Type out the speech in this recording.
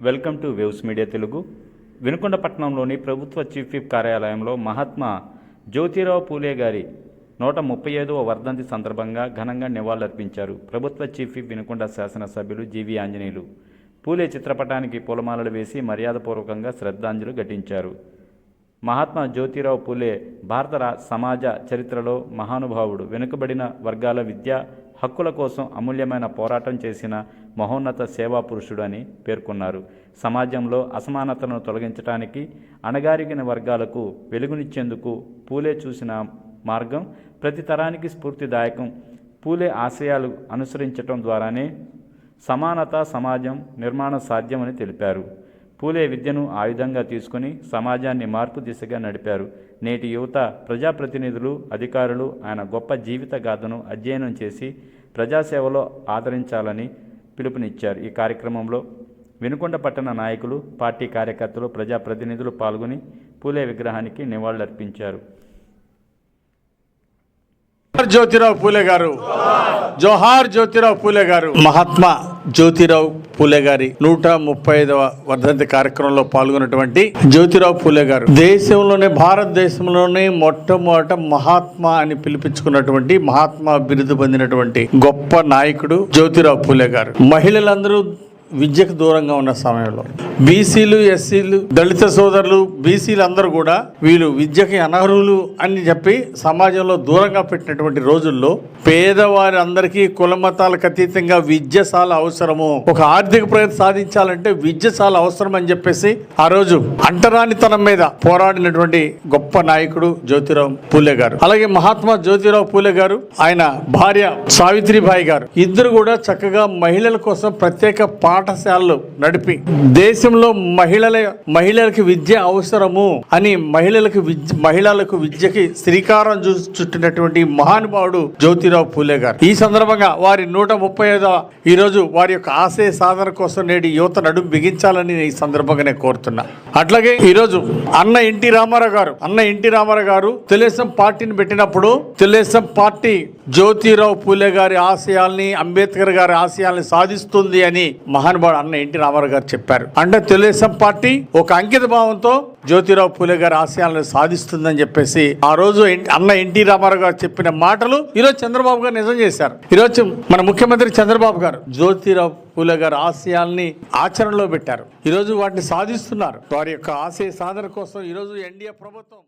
Welcome to waves media Telugu. వినుకొండపట్నంలోని ప్రభుత్వ chief whip కార్యాలయంలో మహాత్మా జ్యోతిరావు పూలే గారి నూట ముప్పై ఐదవ వర్ధంతి సందర్భంగా ఘనంగా నివాళులర్పించారు ప్రభుత్వ చీఫ్ విప్ వినుకొండ శాసనసభ్యులు జీవి ఆంజనేయులు. పూలే చిత్రపటానికి పూలమాలలు వేసి మర్యాదపూర్వకంగా శ్రద్ధాంజలి ఘటించారు. మహాత్మా జ్యోతిరావు పూలే భారత సమాజ చరిత్రలో మహానుభావుడు. వెనుకబడిన వర్గాల విద్య హక్కుల కోసం అమూల్యమైన పోరాటం చేసిన మహోన్నత సేవా పురుషుడు అని పేర్కొన్నారు. సమాజంలో అసమానతను తొలగించడానికి అణగారిగిన వర్గాలకు వెలుగునిచ్చేందుకు పూలే చూసిన మార్గం ప్రతి తరానికి స్ఫూర్తిదాయకం. పూలే ఆశయాలు అనుసరించటం ద్వారానే సమానత సమాజం నిర్మాణం సాధ్యమని తెలిపారు. పూలే విద్యను ఆయుధంగా తీసుకుని సమాజాన్ని మార్పు దిశగా నడిపారు. నేటి యువత ప్రజాప్రతినిధులు అధికారులు ఆయన గొప్ప జీవిత గాథను అధ్యయనం చేసి ప్రజాసేవలో ఆదరించాలని పిలుపునిచ్చారు. ఈ కార్యక్రమంలో వినుకొండ పట్టణ నాయకులు పార్టీ కార్యకర్తలు ప్రజాప్రతినిధులు పాల్గొని పూలే విగ్రహానికి నివాళులర్పించారు. జ్యోతిరావు పూలే గారు. జోహార్ జ్యోతిరావు పూలే గారు. మహాత్మా జ్యోతిరావు పూలే గారి నూట ముప్పై ఐదవ వర్ధంతి కార్యక్రమంలో పాల్గొన్నటువంటి జ్యోతిరావు పూలే గారు. దేశంలోనే భారతదేశంలోనే మొట్టమొదట మహాత్మా అని పిలిపించుకున్నటువంటి మహాత్మా బిరుదు పొందినటువంటి గొప్ప నాయకుడు జ్యోతిరావు పూలే గారు. మహిళలందరూ విద్యకు దూరంగా ఉన్న సమయంలో. బీసీలు ఎస్సీలు దళిత సోదరులు బీసీలు అందరూ కూడా వీళ్ళు విద్యకి అనర్హులు అని చెప్పి సమాజంలో దూరంగా పెట్టినటువంటి రోజుల్లో పేదవారి అందరికీ కులమతాలకు అతీతంగా విద్య చాలా అవసరము. ఒక ఆర్థిక ప్రగతి సాధించాలంటే విద్య చాలా అవసరం అని చెప్పేసి ఆ రోజు అంటరానితనం మీద పోరాడినటువంటి గొప్ప నాయకుడు జ్యోతిరావు పూలే గారు. అలాగే మహాత్మా జ్యోతిరావు పూలే గారు ఆయన భార్య సావిత్రిబాయి గారు. ఇద్దరు కూడా చక్కగా మహిళల కోసం ప్రత్యేక పాఠశాలలు నడిపి దేశంలో మహిళల మహిళలకు విద్య అవసరము అని మహిళలకు విద్య మహిళలకు విద్యకి శ్రీకారం చుట్టినటువంటి మహానుభావుడు జ్యోతిరావు పూలే గారు. ఈ సందర్భంగా వారి నూట ముప్పై ఐదవ ఈ రోజు వారి యొక్క ఆశయ సాధన కోసం నేటి యువత నడుము బిగించాలని నేను ఈ సందర్భంగా నేను కోరుతున్నా. అట్లాగే ఈరోజు అన్న ఎన్టీ రామారావు గారు అన్న ఎన్టీ రామారావు గారు తెలుగుదేశం పార్టీని పెట్టినప్పుడు తెలుగుదేశం పార్టీ జ్యోతిరావు పూలే గారి ఆశయాల్ని అంబేద్కర్ గారి ఆశయాల్ని సాధిస్తుంది అని మహానుభావుడు అన్న ఎన్టీ రామారావు గారు చెప్పారు. అంటే తెలుగుదేశం పార్టీ ఒక అంకిత భావంతో జ్యోతిరావు పూలే గారి ఆశయాలను సాధిస్తుందని చెప్పేసి ఆ రోజు అన్న ఎన్టీ రామారావు గారు చెప్పిన మాటలు ఈరోజు చంద్రబాబు గారు నిజం చేశారు. ఈరోజు మన ముఖ్యమంత్రి చంద్రబాబు గారు జ్యోతిరావు పూలే గారి ఆశయాల్ని ఆచరణలో పెట్టారు. ఈరోజు వాటిని సాధిస్తున్నారు. వారి యొక్క ఆశయ సాధన కోసం ఈరోజు ఎన్డీఏ ప్రభుత్వం